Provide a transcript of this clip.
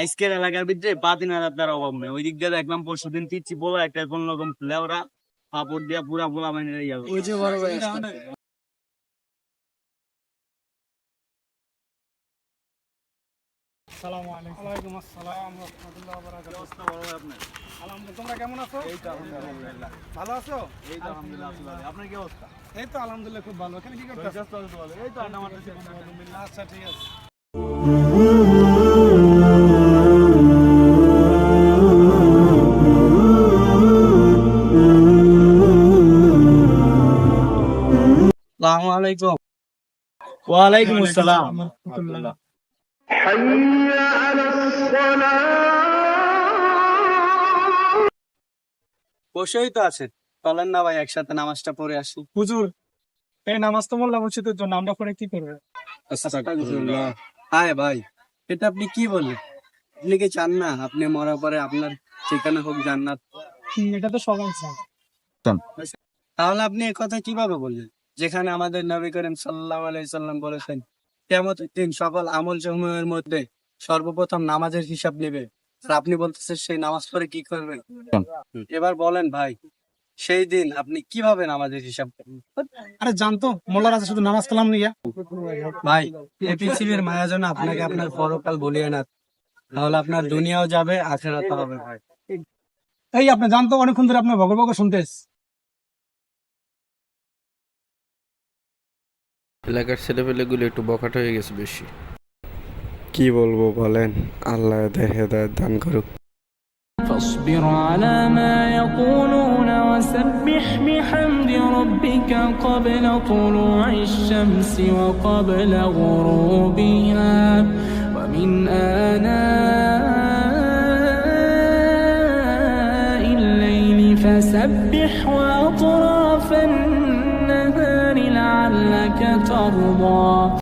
আজকের এলাকার ভিতরে বাতিন হাজার অভাব নেই। ওই দিক দিয়ে দেখলাম পরশু দিন তিচ্ছি বলো একটা কোন রকম ফ্লেওরা পাপড় দিয়া পুরা পোলা মানে যাবে। ওই যে বড় ভাই আসসালামু আলাইকুম ওয়ালাইকুম আসসালাম। রাহমাতুল্লাহি ওয়া বারাকাতুহু অবস্থা বড় ভাই আপনার? আলহামদুলিল্লাহ তোমরা কেমন আছো? এই তো আলহামদুলিল্লাহ। ভালো আছো? এই তো আলহামদুলিল্লাহ আপনার কি অবস্থা? এই তো আলহামদুলিল্লাহ খুব ভালো। এখানে কি করতেছো ব্যস্ত আছে তো ভালো। এই তো আড্ডা মারতেছি বন্ধু-বান্ধব আচ্ছা ঠিক আছে। আসসালামু আলাইকুম। ওয়ালাইকুম আসসালাম। বসেই তো আছেন। চলেন না ভাই একসাথে নামাজটা পড়ে আসি। হুজুর এই নামাজ তো মোল্লা মসজিদের জন্য আমরা পরে কি করবে? হায় ভাই এটা আপনি কি বললেন? আপনি কি চান না? আপনি মরার পরে আপনার ঠিকানা হোক জান্নাত। এটা তো সবাই চায়। তাহলে আপনি এ কথা কীভাবে বললেন? যেখানে আমাদের নবী করিম সাল্লাহ আলাইসাল্লাম বলেছেন কেমন দিন সকল আমল সমূহের মধ্যে সর্বপ্রথম নামাজের হিসাব নেবে। আর আপনি বলতেছেন, সেই নামাজ পড়ে কি করবেন? এবার বলেন ভাই, সেই দিন আপনি কীভাবে নামাজের হিসাব আরে জানতো মোল্লার আছে শুধু নামাজ কালাম নিয়ে ভাই এই পৃথিবীর মায়া যেন আপনাকে আপনার পরকাল বলিয়ে না তাহলে আপনার দুনিয়াও যাবে, আখেরাতও হবে ভাই। এই আপনি জানতো অনেকক্ষণ ধরে আপনার বগর শুনতেছ এলাকার ছেলেপেলেগুলো একটু বখাট হয়ে গেছে বেশি কি বলবো বলেন আল্লাহ এদের হেদায়ত দান করুক فاصبر على ما يقولون وسبح بحمد ربك قبل طلوع الشمس وقبل غروبها ومن آناء الليل فسبح وأطراف النهار لعلك ترضى